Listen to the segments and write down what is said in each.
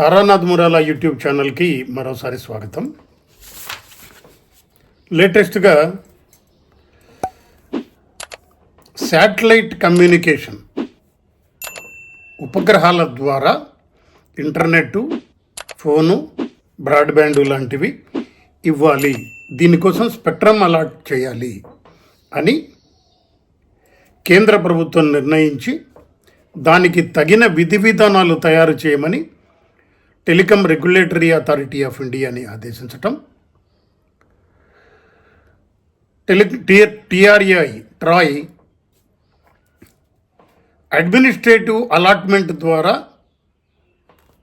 Taranath Murala YouTube ఛానల్కి మరోసారి స్వాగతం. లేటెస్ట్గా శాటిలైట్ కమ్యూనికేషన్ ఉపగ్రహాల ద్వారా ఇంటర్నెట్ ఫోను బ్రాడ్బ్యాండ్ లాంటివి ఇవ్వాలి. దీనికోసం స్పెక్ట్రమ్ అలాట్ చేయాలి అని కేంద్ర ప్రభుత్వం నిర్ణయించి దానికి తగిన విధి విధానాలు తయారు చేయమని టెలికాం రెగ్యులేటరీ అథారిటీ ఆఫ్ ఇండియాని ఆదేశించటం. Tele T-- TRAI TRAI administrative allotment ద్వారా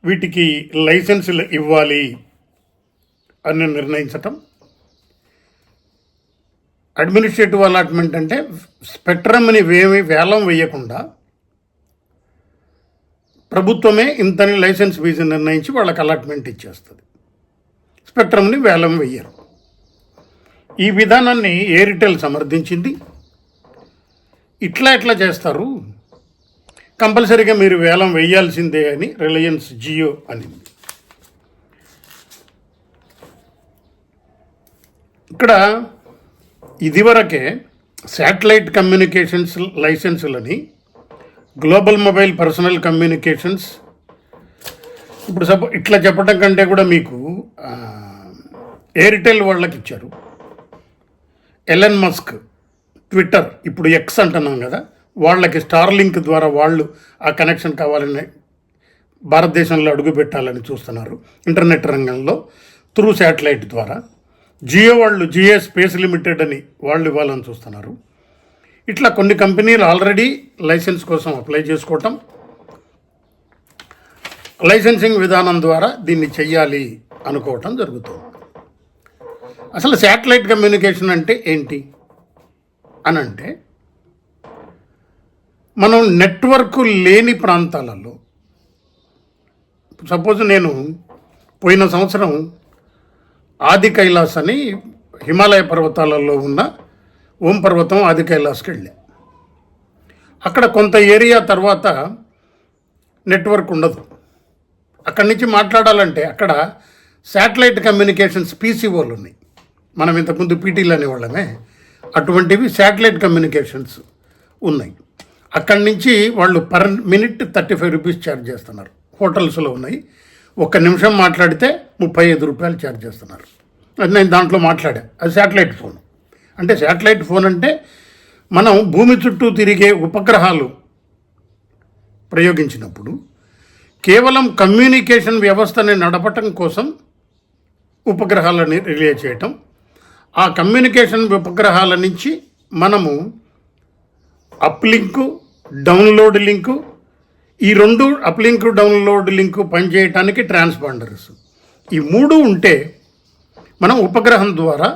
వీటికి లైసెన్సులు ఇవ్వాలి అని నిర్ణయించటం. అడ్మినిస్ట్రేటివ్ అలాట్మెంట్ అంటే స్పెక్ట్రమ్ని వేమి వేలం వేయకుండా ప్రభుత్వమే ఇంతని లైసెన్స్ ఫీజు నిర్ణయించి వాళ్ళకి అలాట్మెంట్ ఇచ్చేస్తుంది. స్పెక్ట్రమ్ని వేలం వెయ్యరు. ఈ విధానాన్ని ఎయిర్టెల్ సమర్థించింది. ఇట్లా ఎట్లా చేస్తారు? కంపల్సరీగా మీరు వేలం వేయాల్సిందే అని రిలయన్స్ జియో అనింది. ఇక్కడ ఇదివరకే శాటిలైట్ కమ్యూనికేషన్స్ లైసెన్సులని గ్లోబల్ మొబైల్ పర్సనల్ కమ్యూనికేషన్స్ ఇప్పుడు సపో ఇట్లా చెప్పడం కంటే కూడా మీకు ఎయిర్టెల్ వాళ్ళకి ఇచ్చారు. ఎలన్ మస్క్ ట్విట్టర్ ఇప్పుడు ఎక్స్ అంటున్నాం కదా వాళ్ళకి స్టార్ లింక్ ద్వారా వాళ్ళు ఆ కనెక్షన్ కావాలని భారతదేశంలో అడుగు పెట్టాలని చూస్తున్నారు ఇంటర్నెట్ రంగంలో త్రూ శాటిలైట్ ద్వారా. జియో వాళ్ళు జియో స్పేస్ లిమిటెడ్ అని వాళ్ళు ఇవ్వాలని చూస్తున్నారు. ఇట్లా కొన్ని కంపెనీలు ఆల్రెడీ లైసెన్స్ కోసం అప్లై చేసుకోవటం. లైసెన్సింగ్ విధానం ద్వారా దీన్ని చెయ్యాలి అనుకోవటం జరుగుతుంది. అసలు శాటిలైట్ కమ్యూనికేషన్ అంటే ఏంటి? అని అంటే మనం నెట్వర్క్ లేని ప్రాంతాలలో సపోజ్ నేను పోయిన సంవత్సరం ఆది కైలాస్ అని హిమాలయ పర్వతాలలో ఉన్న ఓం పర్వతం ఆది కైలాస్కి వెళ్ళా అక్కడ కొంత ఏరియా తర్వాత నెట్వర్క్ ఉండదు. అక్కడి నుంచి మాట్లాడాలంటే అక్కడ శాటిలైట్ కమ్యూనికేషన్స్ పీసీఓలు ఉన్నాయి. మనం ఇంతకుముందు పీటీలు అనేవాళ్ళమే. అటువంటివి శాటిలైట్ కమ్యూనికేషన్స్ ఉన్నాయి. అక్కడి నుంచి వాళ్ళు per minute thirty five rupees charge చేస్తున్నారు. హోటల్స్లో ఉన్నాయి. ఒక్క నిమిషం మాట్లాడితే ముప్పై ఐదు రూపాయలు ఛార్జ్ చేస్తున్నారు. అది నేను దాంట్లో మాట్లాడా. అది శాటిలైట్ ఫోన్. అంటే శాటిలైట్ ఫోన్ అంటే మనం భూమి చుట్టూ తిరిగే ఉపగ్రహాలు ప్రయోగించినప్పుడు కేవలం కమ్యూనికేషన్ వ్యవస్థని నడపటం కోసం ఉపగ్రహాలని రిలే చేయటం ఆ కమ్యూనికేషన్ ఉపగ్రహాల నుంచి మనము అప్ లింకు డౌన్లోడ్ లింకు ఈ రెండు అప్ లింక్ డౌన్లోడ్ లింకు పనిచేయటానికి ట్రాన్స్పాండర్స్ ఈ మూడు ఉంటే మనం ఉపగ్రహం ద్వారా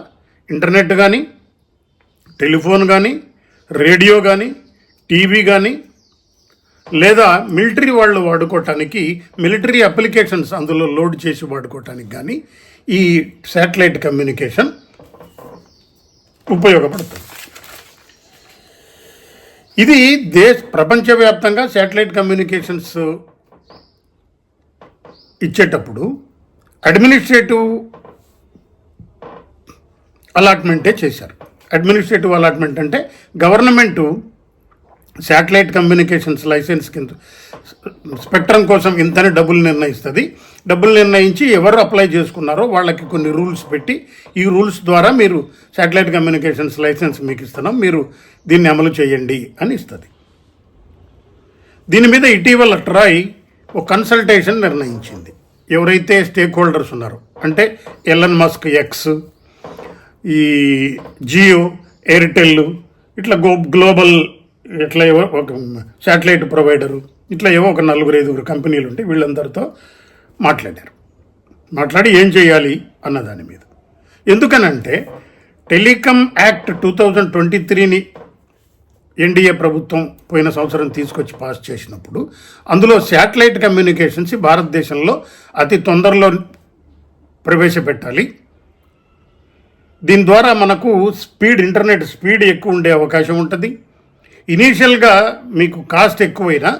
ఇంటర్నెట్ కానీ టెలిఫోన్ కానీ రేడియో కానీ టీవీ కానీ లేదా మిలిటరీ వాళ్ళు వాడుకోవటానికి మిలిటరీ అప్లికేషన్స్ అందులో లోడ్ చేసి వాడుకోవటానికి కానీ ఈ శాటిలైట్ కమ్యూనికేషన్ ఉపయోగపడుతుంది. ఇది దేశ ప్రపంచవ్యాప్తంగా శాటిలైట్ కమ్యూనికేషన్స్ ఇచ్చేటప్పుడు అడ్మినిస్ట్రేటివ్ అలాట్మెంటే చేశారు. అడ్మినిస్ట్రేటివ్ అలాట్మెంట్ అంటే గవర్నమెంటు శాటిలైట్ కమ్యూనికేషన్స్ లైసెన్స్ కింద స్పెక్ట్రమ్ కోసం ఇంతని డబ్బులు నిర్ణయిస్తుంది. డబ్బులు నిర్ణయించి ఎవరు అప్లై చేసుకున్నారో వాళ్ళకి కొన్ని రూల్స్ పెట్టి ఈ రూల్స్ ద్వారా మీరు శాటిలైట్ కమ్యూనికేషన్స్ లైసెన్స్ మీకు ఇస్తున్నాం. మీరు దీన్ని అమలు చేయండి అని ఇస్తుంది. దీని మీద ఇటీవల ట్రాయ్ ఒక కన్సల్టేషన్ నిర్ణయించింది. ఎవరైతే స్టేక్ హోల్డర్స్ ఉన్నారో అంటే ఎల్ఎన్ మస్క్ ఎక్స్ ఈ జియో ఎయిర్టెల్ ఇట్లా గో గ్లోబల్ ఇట్లా ఏవో ఒక శాటిలైట్ ప్రొవైడరు ఇట్లా ఏవో ఒక నలుగురు ఐదుగురు కంపెనీలు ఉంటే వీళ్ళందరితో మాట్లాడారు. మాట్లాడి ఏం చేయాలి అన్న దాని మీద. ఎందుకనంటే telecom act two thousand twenty త్రీని ఎన్డీఏ ప్రభుత్వం పోయిన సంవత్సరం తీసుకొచ్చి పాస్ చేసినప్పుడు అందులో శాటిలైట్ కమ్యూనికేషన్స్ భారతదేశంలో అతి తొందరలో ప్రవేశపెట్టాలి. దీని ద్వారా మనకు స్పీడ్ ఇంటర్నెట్ స్పీడ్ ఎక్కువ ఉండే అవకాశం ఉంటుంది. ఇనీషియల్గా మీకు కాస్ట్ ఎక్కువైనా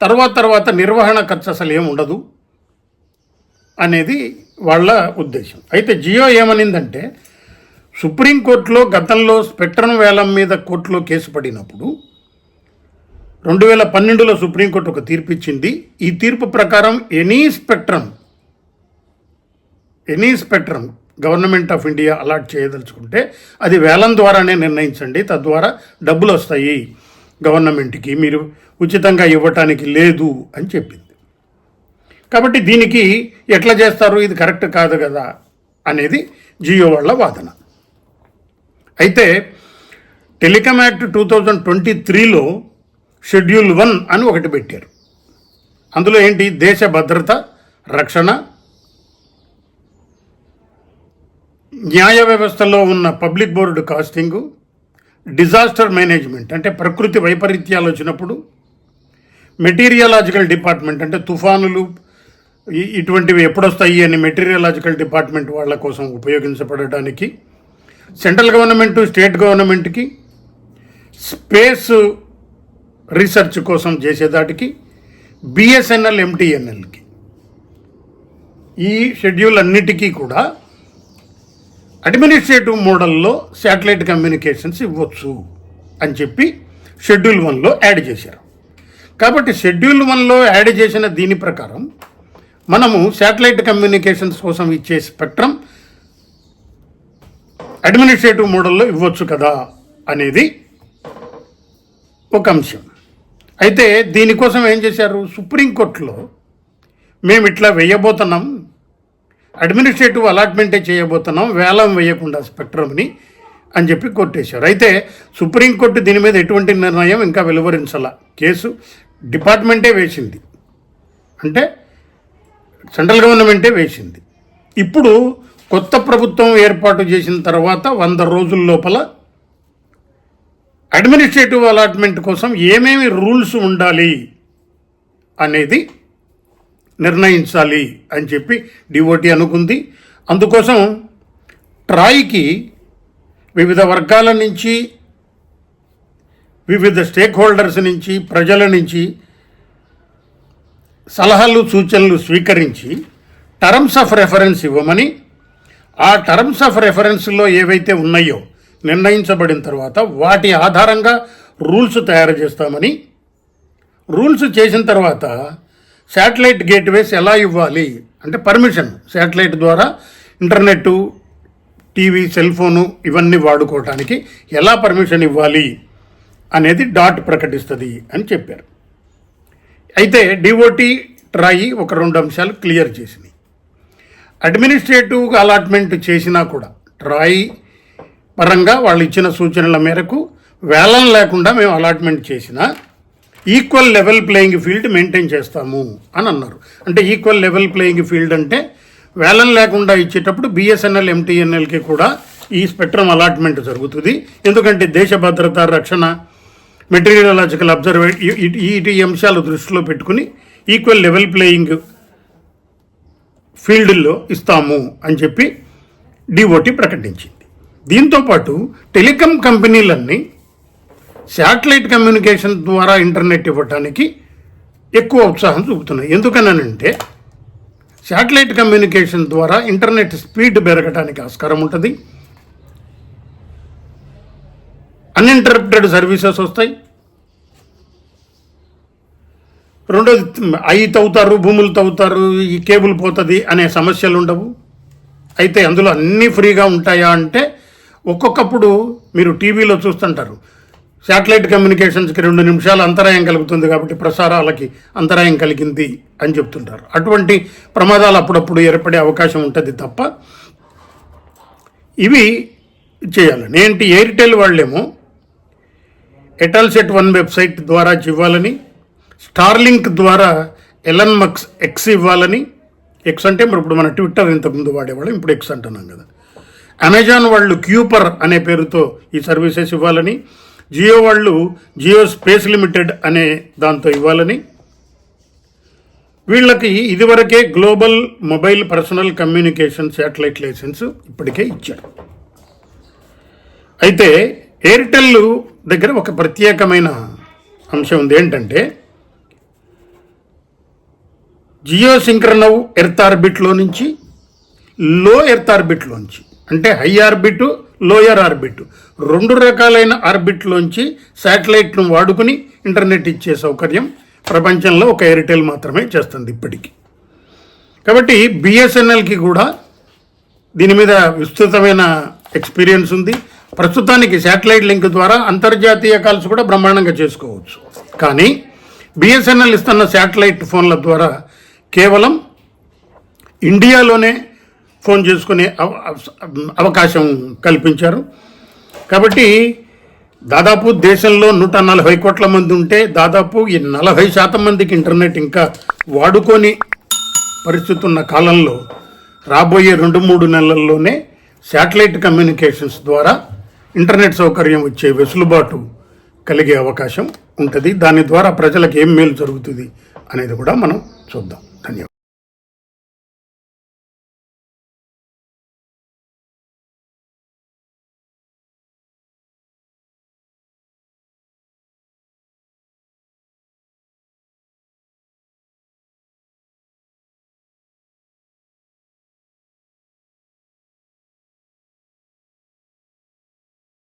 తర్వాత తర్వాత నిర్వహణ ఖర్చు అసలు ఏమి ఉండదు అనేది వాళ్ళ ఉద్దేశం. అయితే జియో ఏమనిందంటే సుప్రీంకోర్టులో గతంలో స్పెక్ట్రమ్ వేలం మీద కోర్టులో కేసు పడినప్పుడు రెండు వేల పన్నెండులో సుప్రీంకోర్టు ఒక తీర్పు ఇచ్చింది. ఈ తీర్పు ప్రకారం any spectrum any spectrum government of India allot చేయదలుచుకుంటే అది వేలం ద్వారానే నిర్ణయించండి. తద్వారా డబ్బులు వస్తాయి గవర్నమెంట్కి. మీరు ఉచితంగా ఇవ్వటానికి లేదు అని చెప్పింది. కాబట్టి దీనికి ఎట్లా చేస్తారు? ఇది కరెక్ట్ కాదు కదా? అనేది జియో వాళ్ళ వాదన. అయితే telecom act two thousand twenty త్రీలో షెడ్యూల్ వన్ అని ఒకటి పెట్టారు. అందులో ఏంటి? దేశ భద్రత రక్షణ న్యాయ వ్యవస్థలో ఉన్న public broadcasting disaster management అంటే ప్రకృతి వైపరీత్యాలు వచ్చినప్పుడు మెటీరియలాజికల్ డిపార్ట్మెంట్ అంటే తుఫానులు ఇటువంటివి ఎప్పుడొస్తాయి అని మెటీరియలాజికల్ డిపార్ట్మెంట్ వాళ్ళ కోసం ఉపయోగించబడటానికి సెంట్రల్ గవర్నమెంట్ స్టేట్ గవర్నమెంట్కి స్పేస్ రీసెర్చ్ కోసం చేసేదాటికి బిఎస్ఎన్ఎల్ ఎంటీఎన్ఎల్కి ఈ షెడ్యూల్ అన్నిటికీ కూడా అడ్మినిస్ట్రేటివ్ మోడల్లో శాటిలైట్ కమ్యూనికేషన్స్ ఇవ్వచ్చు అని చెప్పి షెడ్యూల్ వన్లో యాడ్ చేశారు. కాబట్టి షెడ్యూల్ వన్లో యాడ్ చేసిన దీని ప్రకారం మనము శాటిలైట్ కమ్యూనికేషన్స్ కోసం ఇచ్చే స్పెక్ట్రం అడ్మినిస్ట్రేటివ్ మోడల్లో ఇవ్వచ్చు కదా అనేది ఒక అంశం. అయితే దీనికోసం ఏం చేశారు? సుప్రీంకోర్టులో మేము ఇట్లా వేయబోతున్నాం అడ్మినిస్ట్రేటివ్ అలాట్మెంటే చేయబోతున్నాం వేలం వేయకుండా స్పెక్ట్రమ్ని అని చెప్పి కొట్టేశారు. అయితే సుప్రీంకోర్టు దీని మీద ఎటువంటి నిర్ణయం ఇంకా వెలువరించాల? కేసు డిపార్ట్మెంటే వేసింది. అంటే సెంట్రల్ గవర్నమెంటే వేసింది. ఇప్పుడు కొత్త ప్రభుత్వం ఏర్పాటు చేసిన తర్వాత వంద రోజుల లోపల అడ్మినిస్ట్రేటివ్ అలాట్మెంట్ కోసం ఏమేమి రూల్స్ ఉండాలి అనేది నిర్ణయించాలి అని చెప్పి డిఓటి అనుకుంది. అందుకోసం ట్రాయ్కి వివిధ వర్గాల నుంచి వివిధ స్టేక్ హోల్డర్స్ నుంచి ప్రజల నుంచి సలహాలు సూచనలు స్వీకరించి టర్మ్స్ ఆఫ్ రెఫరెన్స్ ఇవ్వమని ఆ టర్మ్స్ ఆఫ్ రెఫరెన్స్లో ఏవైతే ఉన్నాయో నిర్ణయించబడిన తర్వాత వాటి ఆధారంగా రూల్స్ తయారు చేస్తామని రూల్స్ చేసిన తర్వాత శాటిలైట్ గేట్వేస్ ఎలా ఇవ్వాలి? అంటే పర్మిషన్. శాటిలైట్ ద్వారా ఇంటర్నెట్ టీవీ సెల్ ఫోను ఇవన్నీ వాడుకోవటానికి ఎలా పర్మిషన్ ఇవ్వాలి అనేది డాట్ ప్రకటిస్తుంది అని చెప్పారు. అయితే డిఓటి ట్రాయి ఒక రెండు అంశాలు క్లియర్ చేసింది. అడ్మినిస్ట్రేటివ్ అలాట్మెంట్ చేసినా కూడా ట్రాయి పరంగా వాళ్ళు ఇచ్చిన సూచనల మేరకు వేలం లేకుండా మేము అలాట్మెంట్ చేసినా equal level playing field maintain చేస్తాము అని అన్నారు. అంటే ఈక్వల్ లెవెల్ ప్లేయింగ్ ఫీల్డ్ అంటే వేలం లేకుండా ఇచ్చేటప్పుడు బిఎస్ఎన్ఎల్ ఎంటీఎన్ఎల్కి కూడా ఈ స్పెక్ట్రమ్ అలాట్మెంట్ జరుగుతుంది. ఎందుకంటే దేశ భద్రత రక్షణ మెటీరియలాజికల్ అబ్జర్వే ఈ అంశాలు దృష్టిలో పెట్టుకుని ఈక్వల్ లెవెల్ ప్లేయింగ్ ఫీల్డ్లో ఇస్తాము అని చెప్పి డిఓటి ప్రకటించింది. దీంతోపాటు టెలికాం కంపెనీలన్నీ శాటిలైట్ కమ్యూనికేషన్ ద్వారా ఇంటర్నెట్ ఇవ్వటానికి ఎక్కువ ఉత్సాహం చూపుతున్నాయి. ఎందుకనంటే శాటిలైట్ కమ్యూనికేషన్ ద్వారా ఇంటర్నెట్ స్పీడ్ పెరగడానికి ఆస్కారం ఉంటుంది. అన్ఇంటరప్టెడ్ సర్వీసెస్ వస్తాయి. రెండోది అయి తవ్వుతారు భూములు తవ్వుతారు ఈ కేబుల్ పోతుంది అనే సమస్యలు ఉండవు. అయితే అందులో అన్నీ ఫ్రీగా ఉంటాయా అంటే ఒక్కొక్కప్పుడు మీరు టీవీలో చూస్తుంటారు. శాటిలైట్ కమ్యూనికేషన్స్కి రెండు నిమిషాలు అంతరాయం కలుగుతుంది కాబట్టి ప్రసారాలకి అంతరాయం కలిగింది అని చెప్తుంటారు. అటువంటి ప్రమాదాలు అప్పుడప్పుడు ఏర్పడే అవకాశం ఉంటుంది తప్ప ఇవి చేయాలని ఏంటి ఎయిర్టెల్ వాళ్ళేమో ఎటల్సెట్ వన్ వెబ్సైట్ ద్వారా ఇవ్వాలని స్టార్లింక్ ద్వారా ఎలన్ మక్స్ ఎక్స్ ఇవ్వాలని ఎక్స్ అంటే మరి ఇప్పుడు మన ట్విట్టర్ ఇంతకుముందు వాడేవాళ్ళం ఇప్పుడు ఎక్స్ అంటున్నాం కదా. అమెజాన్ వాళ్ళు క్యూపర్ అనే పేరుతో ఈ సర్వీసెస్ ఇవ్వాలని జియో వాళ్ళు జియో స్పేస్ లిమిటెడ్ అనే దాంతో ఇవ్వాలని. వీళ్ళకి ఇదివరకే global mobile personal communication satellite license ఇప్పటికే ఇచ్చారు. అయితే ఎయిర్టెల్ దగ్గర ఒక ప్రత్యేకమైన అంశం ఉంది ఏంటంటే జియో సింక్రనవ్ ఎర్త్ ఆర్బిట్లో నుంచి లో ఎర్త్ ఆర్బిట్లోంచి అంటే హై ఆర్బిట్ లోయర్ ఆర్బిట్. రెండు రకాలైన ఆర్బిట్లోంచి శాటిలైట్ను వాడుకుని ఇంటర్నెట్ ఇచ్చే సౌకర్యం ప్రపంచంలో ఒక ఎయిర్టెల్ మాత్రమే చేస్తుంది ఇప్పటికీ. కాబట్టి బిఎస్ఎన్ఎల్కి కూడా దీని మీద విస్తృతమైన ఎక్స్పీరియన్స్ ఉంది. ప్రస్తుతానికి శాటిలైట్ లింక్ ద్వారా అంతర్జాతీయ కాల్స్ కూడా బ్రహ్మాండంగా చేసుకోవచ్చు. కానీ బిఎస్ఎన్ఎల్ ఇస్తున్న శాటిలైట్ ఫోన్ల ద్వారా కేవలం ఇండియాలోనే ఫోన్ చేసుకునే అవకాశం కల్పించారు. కాబట్టి దాదాపు దేశంలో నూట నలభై కోట్ల మంది ఉంటే దాదాపు ఈ నలభై శాతం మందికి ఇంటర్నెట్ ఇంకా వాడుకొని పరిస్థితి ఉన్న కాలంలో రాబోయే రెండు మూడు నెలల్లోనే శాటిలైట్ కమ్యూనికేషన్స్ ద్వారా ఇంటర్నెట్ సౌకర్యం వచ్చే వెసులుబాటు కలిగే అవకాశం ఉంటుంది. దాని ద్వారా ప్రజలకు ఏం మేలు జరుగుతుంది అనేది కూడా మనం చూద్దాం. ధన్యవాదాలు.